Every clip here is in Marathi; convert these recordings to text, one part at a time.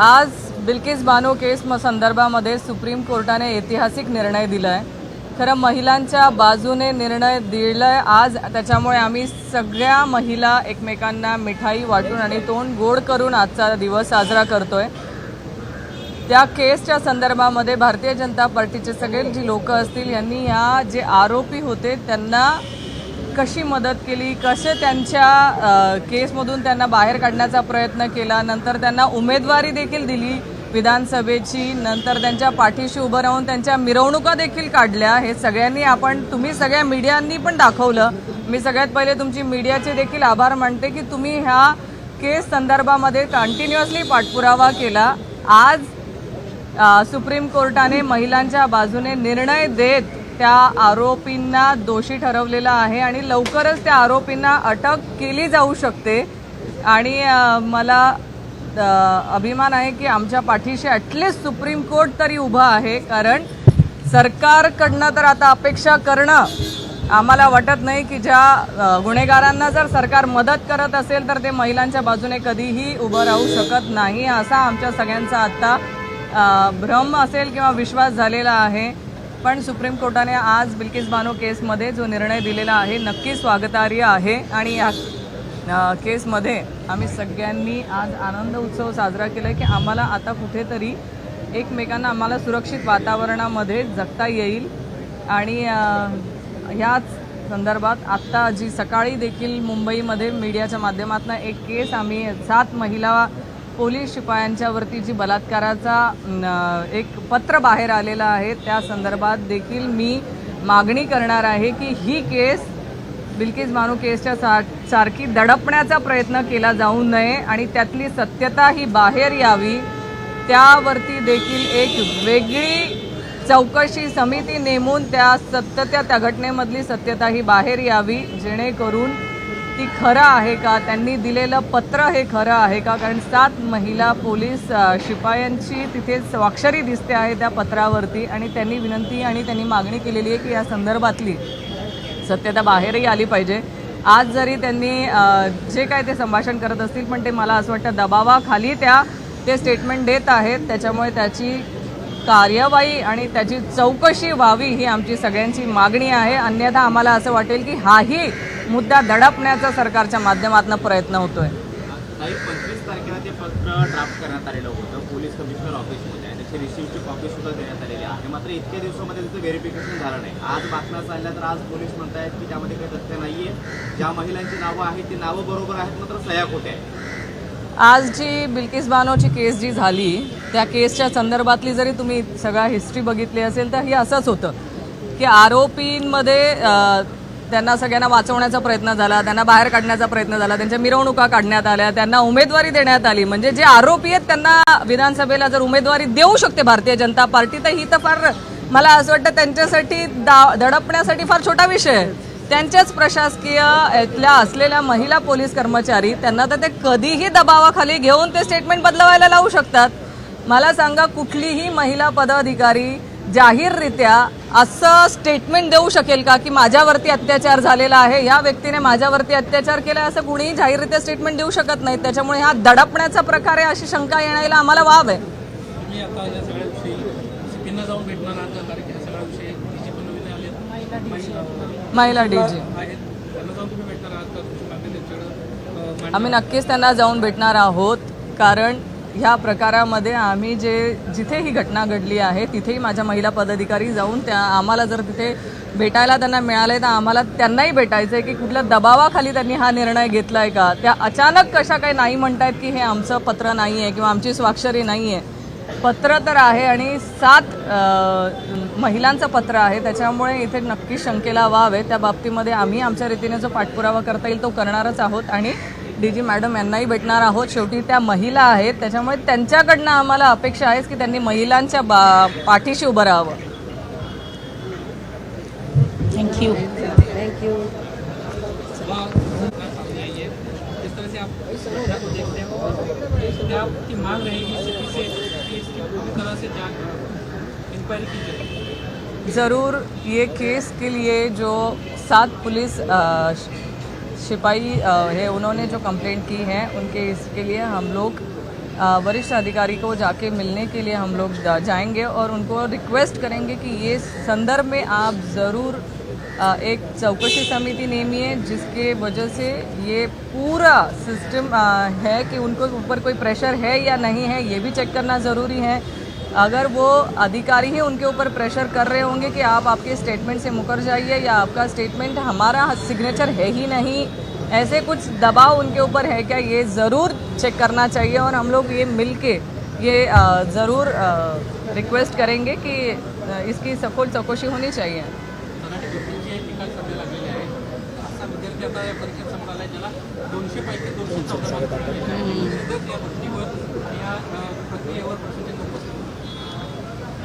आज बिल्किस बानो केस म- संदर्भामध्ये सुप्रीम कोर्टाने ऐतिहासिक निर्णय दिला आहे खरं महिलांच्या बाजूने निर्णय दिलाय आज त्याच्यामुळे आम्ही सगळ्या महिला एकमेकांना मिठाई वाटून आणि तोंड गोड करून आजचा दिवस साजरा करतो आहे त्या केसच्या संदर्भामध्ये भारतीय जनता पार्टीचे सगळे जी लोक असतील यांनी या जे आरोपी होते त्यांना कशी मदत केली? कसे त्यांच्या केसमधून त्यांना बाहेर काढण्याचा प्रयत्न केला? नंतर त्यांना उमेदवारी देखील दिली विधानसभेची. नंतर त्यांच्या पाठीशी उभं राहून त्यांच्या मिरवणुका देखील काढल्या. हे सगळ्यांनी आपण तुम्ही सगळ्या मीडियांनी पण दाखवलं. मी सगळ्यात पहिले तुमची मीडियाचे देखील आभार मानते की तुम्ही ह्या केस संदर्भामध्ये कंटिन्युअसली पाठपुरावा केला. आज सुप्रीम कोर्टाने महिलांच्या बाजूने निर्णय देत त्या आरोपींना दोषी ठरवलेला आहे आणि लवकरच त्या आरोपींना अटक केली जाऊ शकते. आणि मला अभिमान आहे की आमच्या पाठीशी ॲटलिस्ट सुप्रीम कोर्ट तरी उभा आहे. कारण सरकारकडनं तर आता अपेक्षा करणं आम्हाला वाटत नाही की ज्या गुन्हेगारांना जर सरकार मदत करत असेल तर ते महिलांच्या बाजूने कधीही उभं राहू शकत नाही. असा आमच्या सगळ्यांचा आत्ता भ्रम असेल किंवा विश्वास झालेला आहे. पण सुप्रीम कोर्टाने आज बिल्किस बानो केसमध्ये जो निर्णय दिलेला आहे नक्की स्वागतार्ह आहे. आणि या केसमध्ये आम्ही सगळ्यांनी आज आनंद उत्सव साजरा केला की आम्हाला आता कुठेतरी एकमेकांना आम्हाला सुरक्षित वातावरणामध्ये जगता येईल. आणि ह्याच संदर्भात आत्ता जी सकाळी देखील मुंबईमध्ये मीडियाच्या माध्यमातून एक केस आम्ही सात महिला पोलीस शिपायांच्यावरती जी बलात्काराचा एक पत्र बाहेर आलेलं आहे त्या संदर्भात देखील मी मागणी करणार आहे की ही केस बिल्किस मानू केसच्या सा सारखी दडपण्याचा प्रयत्न केला जाऊ नये आणि त्यातली सत्यता ही बाहेर यावी त्यावरती देखील एक वेगळी चौकशी समिती नेमून त्या सत्यता त्या घटनेमधली सत्यता ही बाहेर यावी जेणेकरून ती खरं आहे का? त्यांनी दिलेलं पत्र हे खरं आहे का? कारण सात महिला पोलीस शिपायांची तिथे स्वाक्षरी दिसते आहे त्या पत्रावरती आणि त्यांनी विनंती आणि त्यांनी मागणी केलेली आहे की या संदर्भातली सत्यता बाहेरही आली पाहिजे. आज जरी त्यांनी जे काय ते संभाषण करत असतील पण ते मला असं वाटतं दबावाखाली त्या ते स्टेटमेंट देत आहेत. त्याच्यामुळे त्याची कार्यवाही आणि त्याची चौकशी व्हावी ही आमची सगळ्यांची मागणी आहे. अन्यथा आम्हाला असं वाटेल की हाही मुद्दा दडपण्याचा सरकारच्या माध्यमातून प्रयत्न होतोय. पंचवीस तारखेला ते पत्र ड्राफ्ट करण्यात आलेलं होतं. पोलीस कमिशनर ऑफिसमध्ये आणि त्याची रिसिव्हची कॉपी सुद्धा देण्यात आलेली आहे. मात्र इतक्या दिवसामध्ये त्याचं व्हेरिफिकेशन झालं नाही. आज बातम्या चालल्या तर आज पोलीस म्हणतायत की त्यामध्ये काही तथ्य नाहीये ज्या महिलांची नावं आहेत ती नावं बरोबर आहेत मात्र सह्या खोट्या आहेत आज जी बिल्किस बानोची केस जी झाली त्या केसच्या संदर्भातली जरी तुम्ही सगळा हिस्ट्री बघितली असेल तर हे असंच होतं की आरोपींमध्ये त्यांना सगळ्यांना वाचवण्याचा प्रयत्न झाला त्यांना बाहेर काढण्याचा प्रयत्न झाला त्यांच्या मिरवणुका काढण्यात आल्या त्यांना उमेदवारी देण्यात आली. म्हणजे जे आरोपी आहेत त्यांना विधानसभेला जर उमेदवारी देऊ शकते भारतीय जनता पार्टी तर ही तर फार मला असं वाटतं त्यांच्यासाठी दा दडपण्यासाठी फार छोटा विषय आहे. त्यांच्याच प्रशासकीय इथल्या असलेल्या महिला पोलीस कर्मचारी त्यांना तर ते कधीही दबावाखाली घेऊन ते स्टेटमेंट बदलवायला लावू शकतात. मला सांगा कुठलीही महिला पदाधिकारी जाहीररित्या असं स्टेटमेंट देऊ शकेल का की माझ्यावरती अत्याचार झालेला आहे? या व्यक्तीने माझ्यावरती अत्याचार केला असं कुणीही जाहीररित्या स्टेटमेंट देऊ शकत नाही. त्याच्यामुळे हा दडपण्याचा प्रकार आहे अशी शंका येण्याला आम्हाला वाव आहे. महिला डीजी. आम्ही नक्कीच त्यांना जाऊन भेटणार आहोत. कारण ह्या प्रकारामध्ये आम्ही जे जिथे ही घटना घडली आहे तिथेही माझ्या महिला पदाधिकारी जाऊन त्या आम्हाला जर तिथे भेटायला त्यांना मिळालंय तर आम्हाला त्यांनाही भेटायचं आहे की कुठल्या दबावाखाली त्यांनी हा निर्णय घेतलाय का? त्या अचानक कशा काही नाही म्हणतायत की हे आमचं पत्र नाही आहे किंवा आमची स्वाक्षरी नाही आहे पत्र तर आहे आणि सात महिलांचं पत्र आहे. त्याच्यामुळे इथे नक्की शंकेला वाव आहे. त्या बाबतीमध्ये आम्ही आमच्या रीतीने जो पाठपुरावा करता येईल तो करणारच आहोत आणि डी जी मॅडम यांनाही भेटणार आहोत. शेवटी त्या महिला आहेत. त्याच्यामुळे त्यांच्याकडनं आम्हाला अपेक्षा आहेच की त्यांनी महिलांच्या बा पाठीशी उभं राहावं. थैंक यू सभा घटना सामने आई है जिस तरह से आप इस घटना को देखते हैं क्या आपकी मांग रहेगी सीपी से कि इसकी पूरी तरह से जांच इंक्वायरी की जाए ज़रूर ये केस के लिए जो सात पुलिस सिपाही है, उन्होंने जो कंप्लेंट की है, उनके इसके लिए हम लोग वरिष्ठ अधिकारी को जाके मिलने के लिए हम लोग जाएँगे और उनको रिक्वेस्ट करेंगे कि ये संदर्भ में आप ज़रूर एक चौकसी समिति नेमिए, जिसके वजह से ये पूरा सिस्टम है कि उनको ऊपर कोई प्रेशर है या नहीं है, ये भी चेक करना ज़रूरी है। अगर वो अधिकारी ही उनके ऊपर प्रेशर कर रहे होंगे कि आप आपके स्टेटमेंट से मुकर जाइए या आपका स्टेटमेंट हमारा सिग्नेचर है ही नहीं ऐसे कुछ दबाव उनके ऊपर है क्या? ये ज़रूर चेक करना चाहिए और हम लोग ये मिल के ये ज़रूर रिक्वेस्ट करेंगे कि इसकी सखोल चौकशी होनी चाहिए। दोनशे पैकी दोनशे चौदा या प्रक्रियेवर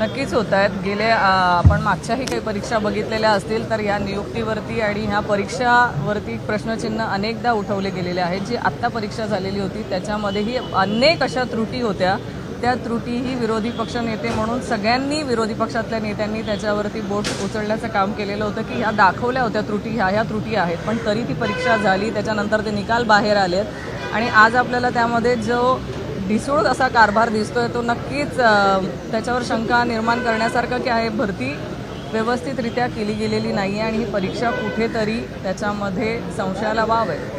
नक्कीच होत आहेत. गेले आपण मागच्याही काही परीक्षा बघितलेल्या असतील तर या नियुक्तीवरती आणि ह्या परीक्षावरती प्रश्नचिन्ह अनेकदा उठवले गेलेले आहेत. जी आत्ता परीक्षा झालेली होती त्याच्यामध्येही अनेक अशा त्रुटी होत्या. त्या त्रुटीही विरोधी पक्ष नेते म्हणून सगळ्यांनी विरोधी पक्षातल्या नेत्यांनी त्याच्यावरती बोट उचलण्याचं काम केलेलं होतं की ह्या दाखवल्या होत्या त्रुटी ह्या ह्या त्रुटी आहेत. पण तरी ती परीक्षा झाली त्याच्यानंतर ते निकाल बाहेर आलेत. आणि आज आपल्याला त्यामध्ये जो ढिसूळ असा कारभार दिसतोय. तो नक्कीच त्याच्यावर शंका निर्माण करण्यासारखं की आहे? भरती व्यवस्थितरित्या केली गेलेली नाही आहे आणि ही परीक्षा कुठेतरी त्याच्यामध्ये संशयाला वाव आहे.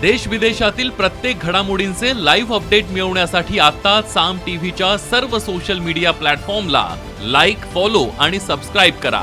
देश विदेशातील प्रत्येक घडामोडींचे लाईव्ह अपडेट मिळवण्यासाठी आता साम टीव्हीच्या सर्व सोशल मीडिया प्लॅटफॉर्मला लाईक फॉलो आणि सबस्क्राईब करा.